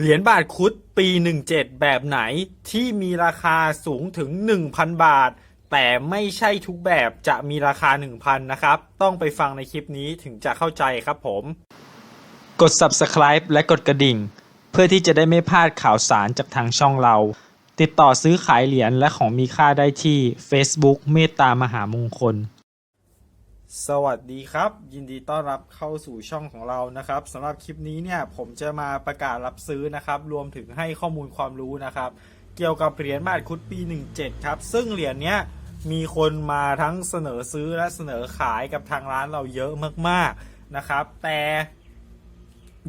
เหรียญบาทคุดปี 17 แบบไหนที่มีราคาสูงถึง 1,000 บาท แต่ไม่ใช่ทุกแบบจะมีราคา 1,000 นะครับ ต้องไปฟังในคลิปนี้ถึงจะเข้าใจครับผม กด subscribe และกดกระดิ่ง เพื่อที่จะได้ไม่พลาดข่าวสารจากทางช่องเรา ติดต่อซื้อขายเหรียญและของมีค่าได้ที่ Facebook เมตตามหามงคล สวัสดีครับ ยินดีต้อนรับเข้าสู่ช่องของเรานะครับสำหรับคลิปนี้เนี่ยผมจะมาประกาศรับซื้อนะครับ รวมถึงให้ข้อมูลความรู้นะครับ เกี่ยวกับเหรียญบาทคุดปี 17 ครับ ซึ่งเหรียญเนี้ยมีคนมาทั้งเสนอซื้อและเสนอขายกับทางร้านเราเยอะมากๆนะครับ แต่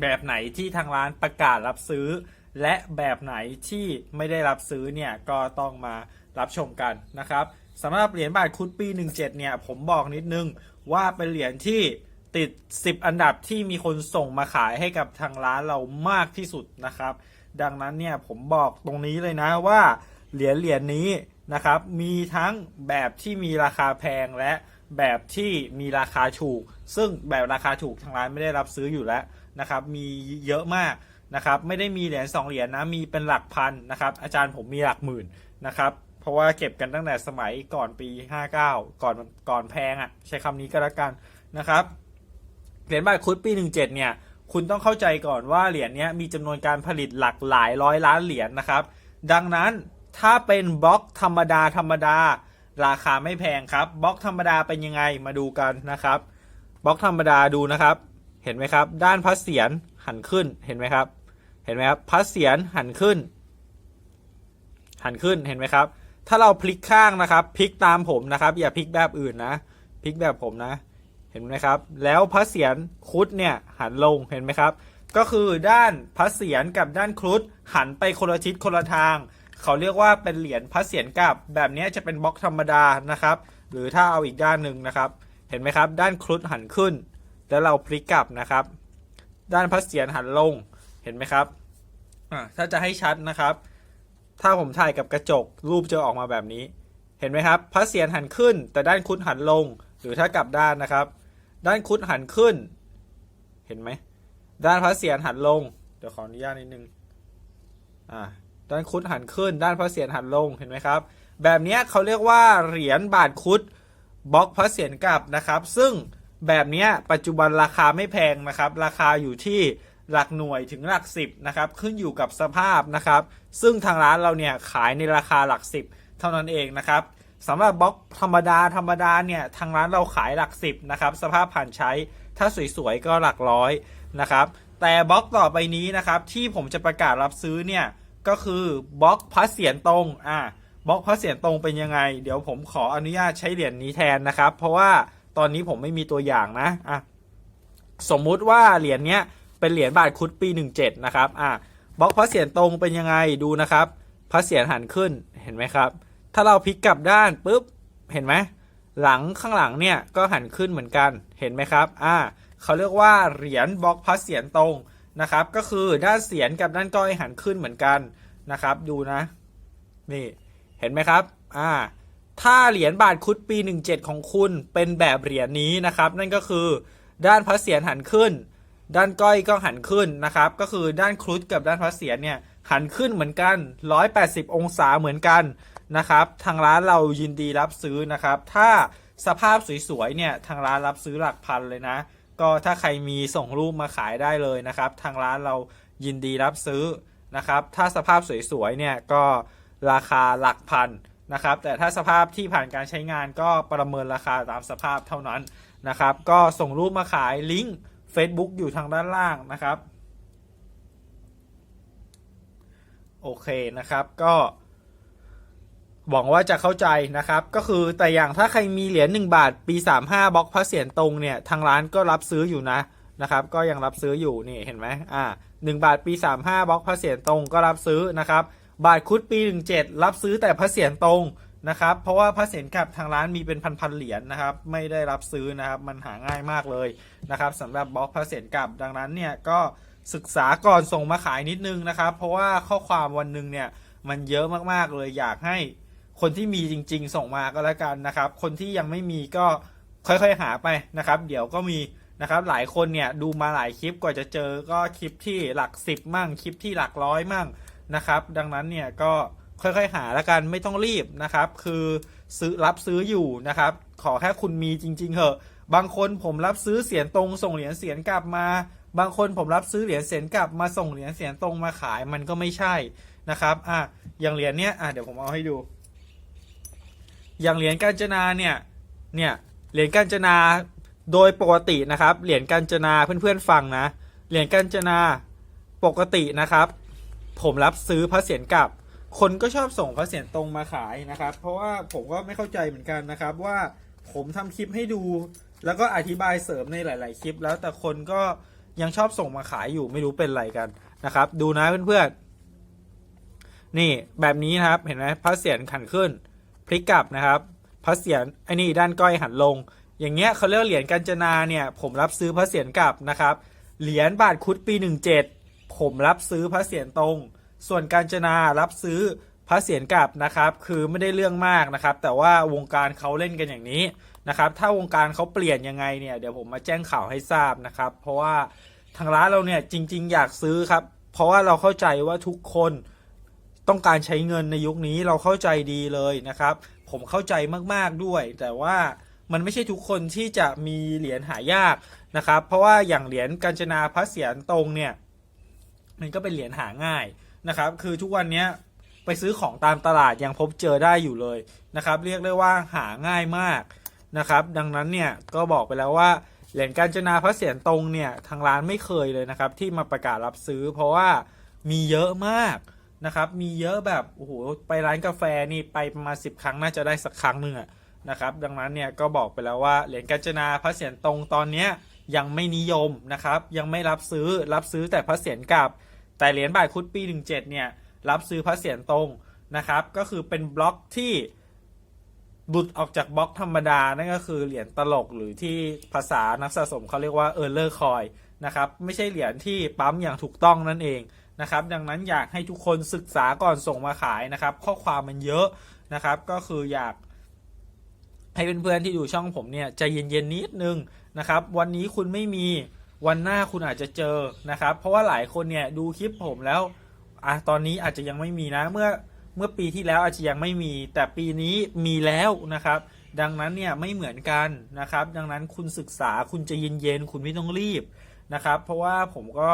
แบบไหนที่ทางร้านประกาศรับซื้อ และแบบไหนที่ไม่ได้รับซื้อเนี่ยก็ต้องมารับชมกันนะครับสำหรับเหรียญบาทคุดปี 17 เนี่ย ผมบอกนิดนึงว่าเป็นเหรียญที่ติด 10 อันดับที่มีคนส่งมาขายให้กับทางร้านเรามากที่สุดนะครับ ดังนั้นเนี่ยผมบอกตรงนี้เลยนะว่าเหรียญเหรียญนี้นะครับมีทั้งแบบที่มีราคาแพงและแบบที่มีราคาถูก ซึ่งแบบราคาถูกทางร้านไม่ได้รับซื้ออยู่แล้วนะครับ มีเยอะมาก นะครับไม่ได้มีเหรียญ2เหรียญนะมีเป็นหลักพันนะครับอาจารย์ผมมีหลักหมื่นนะครับเพราะว่าเก็บกันตั้งแต่สมัยก่อนปี 59 ก่อนก่อนแพงอะ่ะใช้คำนี้ก็แล้วกันนะครับเหรียญบาทคุดปี 17 เนี่ยคุณต้องเข้าใจก่อนว่าเหรียญนี้มีจำนวนการผลิตหลักหลายร้อยล้านเหรียญนะครับ ดังนั้นถ้าเป็นบล็อกธรรมดาธรรมดา ราคาไม่แพงครับบล็อกธรรมดาเป็นยังไงมาดูกันนะครับบล็อกธรรมดาดูนะครับ เห็นไหมครับ ด้านพระเศียรหันขึ้นเห็นไหมครับ ห็นไหมครับพระเศียรหันขึ้น หันขึ้นเห็นไหมครับ ถ้าเราพลิกข้างนะครับพลิกตามผมนะครับ อย่าพลิกแบบอื่นนะพลิกแบบผมนะ เห็นไหมครับ แล้วพระเศียรครุฑเนี่ยหันลงเห็นไหมครับ ก็คือด้านพระเศียรกับด้านครุฑหันไปคนละทิศคนละทาง เขาเรียกว่าเป็นเหรียญพระเศียรกลับแบบนี้จะเป็นบล็อกธรรมดานะครับ หรือถ้าเอาอีกด้านหนึ่งนะครับ เห็นไหมครับ ด้านครุฑหันขึ้น แล้วเราพลิกกลับนะครับ ด้านพระเศียรหันลงเห็นไหมครับ อ่าถ้าจะให้ชัดนะครับ ถ้าผมถ่ายกับกระจก รูปจะออกมาแบบนี้ เห็นไหมครับ พระเศียรหันขึ้น แต่ด้านครุฑหันลง หรือถ้ากลับด้านนะครับ ด้านครุฑหันขึ้น เห็นไหม ด้านพระเศียรหันลง เดี๋ยวขออนุญาตนิดนึง อ่า ด้านครุฑหันขึ้น ด้านพระเศียรหันลง เห็นไหมครับ แบบนี้เขาเรียกว่าเหรียญบาทครุฑบล็อกพระเศียรกลับนะครับ ซึ่งแบบนี้ปัจจุบันราคาไม่แพงนะครับ ราคาอยู่ที่ หลักหน่วยถึงหลักสิบนะครับขึ้นอยู่กับสภาพนะครับ ซึ่งทางร้านเราเนี่ยขายในราคาหลักสิบเท่านั้นเองนะครับสำหรับบล็อกธรรมดาธรรมดาเนี่ยทางร้านเราขายหลักสิบนะครับสภาพผ่านใช้ถ้าสวยๆก็หลักร้อยนะครับแต่บล็อกต่อไปนี้นะครับที่ผมจะประกาศรับซื้อเนี่ยก็คือบล็อกพระเศียรตรงอ่าบล็อกพระเศียรตรงเป็นยังไง เดี๋ยวผมขออนุญาตใช้เหรียญนี้แทนนะครับ เพราะว่าตอนนี้ผมไม่มีตัวอย่างนะอะสมมุติว่าเหรียญเนี้ย เป็นเหรียญบาทคุดปี 17 นะครับอะบล็อกพระเศียรตรงเป็นยังไงดูนะครับพระเศียรหันขึ้นเห็นไหมครับ ถ้าเราพลิกกลับด้านปุ๊บเห็นไหมหลังข้างหลังเนี่ยก็หันขึ้นเหมือนกันเห็นไหมครับอ่าเขาเรียกว่าเหรียญบล็อกพระเศียรตรงนะครับ ก็คือด้านเศียรกับด้านก้อยหันขึ้นเหมือนกันนะครับ ดูนะนี่เห็นไหมครับอ่าถ้าเหรียญบาทคุดปี 17 ของคุณเป็นแบบเหรียญนี้นะครับ นั่นก็คือด้านพระเศียรหันขึ้น ด้านก้อยก็หันขึ้นนะครับ ก็คือด้านครุฑกับด้านพระเศียรเนี่ยหันขึ้นเหมือนกัน 180 องศาเหมือนกันนะครับ ทางร้านเรายินดีรับซื้อนะครับ ถ้าสภาพสวยๆเนี่ยทางร้านรับซื้อหลักพันเลยนะ ก็ถ้าใครมีส่งรูปมาขายได้เลยนะครับ ทางร้านเรายินดีรับซื้อนะครับ ถ้าสภาพสวยๆเนี่ยก็ราคาหลักพันนะครับ แต่ถ้าสภาพที่ผ่านการใช้งานก็ประเมินราคาตามสภาพเท่านั้นนะครับ ก็ส่งรูปมาขายลิงก์ Facebook อยู่ทางด้านล่างนะครับ โอเคนะครับก็หวังว่าจะเข้าใจนะครับ ก็คือแต่อย่างถ้าใครมีเหรียญ1บาท ปี 35บล็อกพระเศียรตรงเนี่ยทางร้านก็รับซื้ออยู่นะนะครับ ก็ยังรับซื้ออยู่นี่เห็นไหมอ่า1บาทปี 35บล็อกพระเศียรตรงก็รับซื้อนะครับ บาทคุดปี 17 รับซื้อแต่พระเศียรตรง นะครับ เพราะว่าพระเศียรกลับทางร้านมีเป็นพันๆเหรียญนะครับ ไม่ได้รับซื้อนะครับมันหาง่ายมากเลยนะครับสำหรับบล็อกพระเศียรกลับดังนั้นเนี่ยก็ศึกษาก่อนส่งมาขายนิดนึงนะครับ เพราะว่าข้อความวันหนึ่งเนี่ยมันเยอะมากๆเลยอยากให้คนที่มีจริง ๆ ส่งมาก็แล้วกันนะครับ คนที่ยังไม่มีก็ค่อยๆหาไปนะครับ เดี๋ยวก็มีนะครับหลายคนเนี่ยดูมาหลายคลิปกว่าจะเจอก็คลิปที่หลักสิบมั่งคลิปที่หลักร้อยมั่งนะครับ ดังนั้นเนี่ยก็ ค่อยๆ หาแล้วกันไม่ต้องรีบนะครับ คือซื้อรับซื้ออยู่นะครับ ขอแค่คุณมีจริง ๆเหอะ บางคนผมรับซื้อเสียนตรงส่งเหรียญเสียนกลับมา บางคนผมรับซื้อเหรียญเสียนกลับมาส่งเหรียญเสียนตรงมาขายมันก็ไม่ใช่นะครับอะอย่างเหรียญเนี้ยอะเดี๋ยวผมเอาให้ดู อย่างเหรียญกาญจนาเนี่ยเนี่ยเหรียญกาญจนาโดยปกตินะครับ เหรียญกาญจนาเพื่อนๆฟังนะ เหรียญกาญจนาปกตินะครับ ผมรับซื้อพระเศียรกลับ คนก็ชอบส่งพระเศียรตรงมาขายนะครับ เพราะว่าผมก็ไม่เข้าใจเหมือนกันนะครับ ว่าผมทำคลิปให้ดู แล้วก็อธิบายเสริมในหลาย ๆ คลิป แล้วแต่คนก็ยังชอบส่งมาขายอยู่ไม่รู้เป็นไรกันนะครับ ดูนะเพื่อนๆนี่แบบนี้นะครับเห็นไหมพระเศียรขันขึ้น พลิกกลับนะครับพระเศียรไอ้นี่ด้านก้อยหันลง อย่างเงี้ยเขาเรียกเหรียญกัญจนาเนี่ย ผมรับซื้อพระเศียรกลับนะครับ เหรียญบาทคุดปี 17 ผมรับซื้อพระเศียรตรง ส่วนกัญจนารับซื้อพระเศียรกลับนะครับ คือไม่ได้เรื่องมากนะครับ แต่ว่าวงการเขาเล่นกันอย่างนี้นะครับ ถ้าวงการเขาเปลี่ยนยังไงเนี่ยเดี๋ยวผมมาแจ้งข่าวให้ทราบนะครับ เพราะว่าทางร้านเราเนี่ยจริง ๆ อยากซื้อครับ เพราะว่าเราเข้าใจว่าทุกคนต้องการใช้เงินในยุคนี้เราเข้าใจดีเลยนะครับ ผมเข้าใจมากๆด้วย แต่ว่ามันไม่ใช่ทุกคนที่จะมีเหรียญหายากนะครับ เพราะว่าอย่างเหรียญกัญจนาพระเศียรตรงเนี่ย มันก็เป็นเหรียญหาง่าย นะครับ คือทุกวันนี้ไปซื้อของตามตลาดยังพบเจอได้อยู่เลยนะครับ เรียกได้ว่าหาง่ายมากนะครับ ดังนั้นเนี่ยก็บอกไปแล้วว่าเหรียญกัญจนาพระเศียรตรงเนี่ยทางร้านไม่เคยเลยนะครับ ที่มาประกาศรับซื้อ เพราะว่ามีเยอะมากนะครับ มีเยอะแบบโอ้โหไปร้านกาแฟนี่ไปประมาณสิบครั้งน่าจะได้สักครั้งหนึ่งนะครับ ดังนั้นเนี่ยก็บอกไปแล้วว่าเหรียญกัญจนาพระเศียรตรงตอนเนี้ยยังไม่นิยมนะครับ ยังไม่รับซื้อรับซื้อแต่พระเศียรกลับ แต่เหรียญบาทคุดปี 17 เนี่ย รับซื้อพระเศียรตรงนะครับ ก็คือเป็นบล็อกที่หลุดออกจากบล็อกธรรมดา นั่นก็คือเหรียญตลกหรือที่ภาษานักสะสมเขาเรียกว่าเออร์เลอร์คอยนะครับ ไม่ใช่เหรียญที่ปั๊มอย่างถูกต้องนั่นเองนะครับ ดังนั้นอยากให้ทุกคนศึกษาก่อนส่งมาขายนะครับ ข้อความมันเยอะนะครับ ก็คืออยากให้เพื่อนๆที่ดูช่องผมเนี่ยใจเย็นๆนิดนึงนะครับ วันนี้คุณไม่มี วันหน้าคุณอาจจะเจอนะครับ เพราะว่าหลายคนเนี่ยดูคลิปผมแล้วอะตอนนี้อาจจะยังไม่มีนะเมื่อเมื่อปีที่แล้วอาจจะยังไม่มี แต่ปีนี้มีแล้วนะครับ ดังนั้นเนี่ยไม่เหมือนกันนะครับ ดังนั้นคุณศึกษาคุณจะเย็นๆคุณไม่ต้องรีบนะครับ เพราะว่าผมก็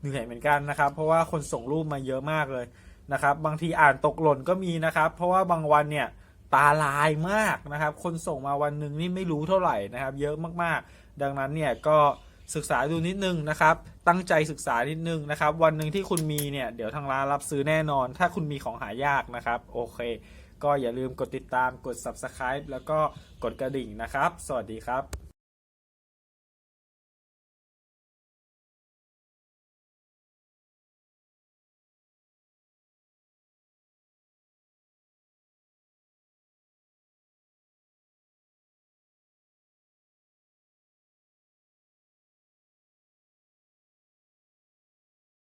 เหนื่อยเหมือนกันนะครับ เพราะว่าคนส่งรูปมาเยอะมากเลยนะครับ บางทีอ่านตกหล่นก็มีนะครับ เพราะว่าบางวันเนี่ยตาลายมากนะครับ คนส่งมาวันหนึ่งนี่ไม่รู้เท่าไหร่นะครับ เยอะมากๆ ดังนั้นเนี่ยก็ ศึกษาดูนิดนึงนะครับ ตั้งใจศึกษานิดนึงนะครับ วันหนึ่งที่คุณมีเนี่ย เดี๋ยวทางร้านรับซื้อแน่นอน ถ้าคุณมีของหายากนะครับ โอเค ก็อย่าลืมกดติดตาม กด subscribe แล้วก็กดกระดิ่งนะครับ สวัสดีครับ